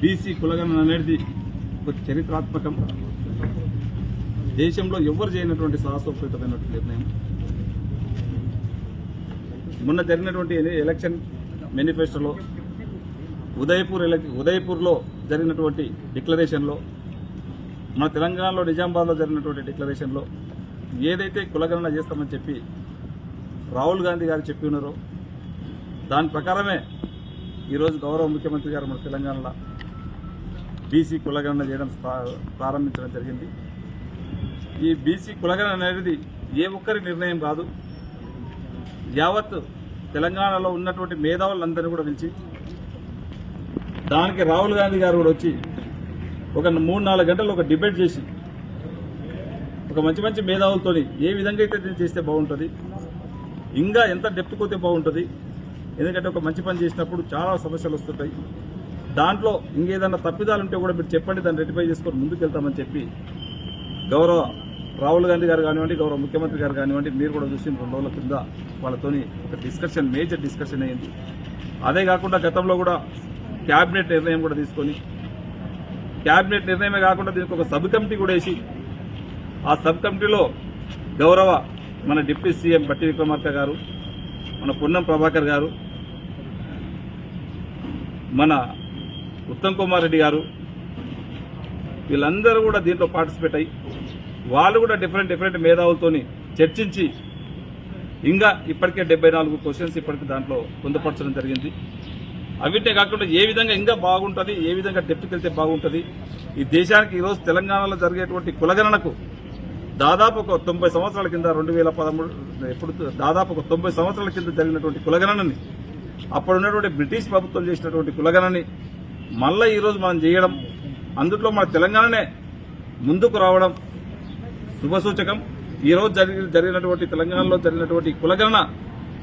BC కులగణన అనేది ఒక చరిత్రాత్మకం. దేశంలో ఎవరు చేయనటువంటి సాహసోపేతమైనటువంటి నిర్ణయం? మొన్న జరిగినటువంటి ఎలక్షన్ మేనిఫెస్టోలో ఉదయపూర్ ఎలక్ ఉదయపూర్లో జరిగినటువంటి డిక్లరేషన్లో మన తెలంగాణలో నిజామాబాద్లో జరిగినటువంటి డిక్లరేషన్లో ఏదైతే కులగణన చేస్తామని చెప్పి రాహుల్ గాంధీ గారు చెప్పి ఉన్నారో దాని ప్రకారమే ఈరోజు గౌరవ ముఖ్యమంత్రి గారు మన తెలంగాణలో బీసీ కులగణన చేయడం ప్రారంభించడం జరిగింది. ఈ బీసీ కులగణన అనేది ఏ ఒక్కరి నిర్ణయం కాదు. యావత్ తెలంగాణలో ఉన్నటువంటి మేధావులందరినీ కూడా పిలిచి దానికి రాహుల్ గాంధీ గారు కూడా వచ్చి ఒక మూడు నాలుగు గంటలు ఒక డిబేట్ చేసి ఒక మంచి మంచి మేధావులతో ఏ విధంగా అయితే దీన్ని చేస్తే బాగుంటుంది ఇంకా ఎంత డెప్త్ పోతే బాగుంటుంది ఎందుకంటే ఒక మంచి పని చేసినప్పుడు చాలా సమస్యలు వస్తుంటాయి. దాంట్లో ఇంకేదన్నా తప్పిదాలు ఉంటే కూడా మీరు చెప్పండి దాన్ని రెటిఫై చేసుకొని ముందుకు వెళ్తామని చెప్పి గౌరవ రాహుల్ గాంధీ గారు కానివ్వండి గౌరవ ముఖ్యమంత్రి గారు కానివ్వండి మీరు కూడా చూసి రెండు రోజుల కింద వాళ్ళతోని ఒక డిస్కషన్ మేజర్ డిస్కషన్ అయ్యింది అదే కాకుండా గతంలో కూడా క్యాబినెట్ నిర్ణయం కూడా తీసుకొని క్యాబినెట్ నిర్ణయమే కాకుండా దీనికి ఒక సబ్ కమిటీ కూడా వేసి ఆ సబ్ కమిటీలో గౌరవ మన డిప్యూటీ సీఎం బట్టి విక్రమార్క గారు మన పొన్నం ప్రభాకర్ గారు మన ఉత్తమ్ కుమార్ రెడ్డి గారు వీళ్ళందరూ కూడా దీంట్లో పార్టిసిపేట్ అయ్యి వాళ్ళు కూడా డిఫరెంట్ డిఫరెంట్ మేధావులతోని చర్చించి ఇంకా ఇప్పటికే డెబ్బై నాలుగు క్వశ్చన్స్ ఇప్పటికీ దాంట్లో పొందుపరచడం జరిగింది. అవిటే కాకుండా ఏ విధంగా ఇంకా బాగుంటుంది ఏ విధంగా డెప్త్కి వెళ్తే బాగుంటుంది ఈ దేశానికి ఈరోజు తెలంగాణలో జరిగేటువంటి కులగణనకు దాదాపు ఒక తొంభై సంవత్సరాల కింద రెండు వేల పదమూడు ఎప్పుడు దాదాపు ఒక తొంభై సంవత్సరాల కింద జరిగినటువంటి కులగణనని అప్పుడు ఉన్నటువంటి బ్రిటిష్ ప్రభుత్వం చేసినటువంటి కులగణని మళ్ళీ ఈరోజు మనం చేయడం అందుట్లో మన తెలంగాణనే ముందుకు రావడం శుభసూచకం ఈరోజు జరిగి జరిగినటువంటి తెలంగాణలో జరిగినటువంటి కులగణన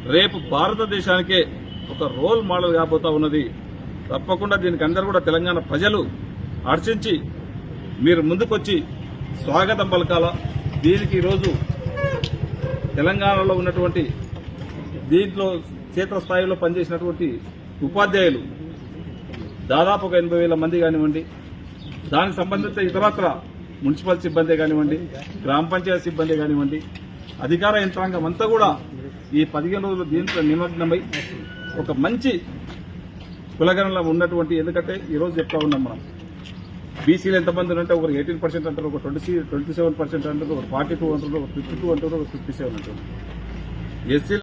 రేపు భారతదేశానికే ఒక రోల్ మోడల్ కాబోతా ఉన్నది. తప్పకుండా దీనికి అందరూ కూడా తెలంగాణ ప్రజలు హర్షించి మీరు ముందుకొచ్చి స్వాగతం పలకాల. దీనికి ఈరోజు తెలంగాణలో ఉన్నటువంటి దీంట్లో క్షేత్రస్థాయిలో పనిచేసినటువంటి ఉపాధ్యాయులు దాదాపు ఒక ఎనభై వేల మంది కానివ్వండి దానికి సంబంధించిన ఇతరత్ర మున్సిపల్ సిబ్బంది కానివ్వండి గ్రామ పంచాయతీ సిబ్బంది కానివ్వండి అధికార యంత్రాంగం అంతా కూడా ఈ పదిహేను రోజులు దీంట్లో నిమగ్నమై ఒక మంచి కులగణలో ఉన్నటువంటి ఎందుకంటే ఈరోజు చెప్తా ఉన్నాం మనం. బీసీలు ఎంతమంది ఉంటే ఒకరు ఎయిటీన్ పర్సెంట్ అంటారు ఒక ట్వంటీ ట్వంటీ సెవెన్ పర్సెంట్ అంటారు ఒక ఫార్టీ టూ అంటారు ఒక ఫిఫ్టీ టూ అంటారు ఒక ఫిఫ్టీ సెవెన్ అంటారు ఎస్సీ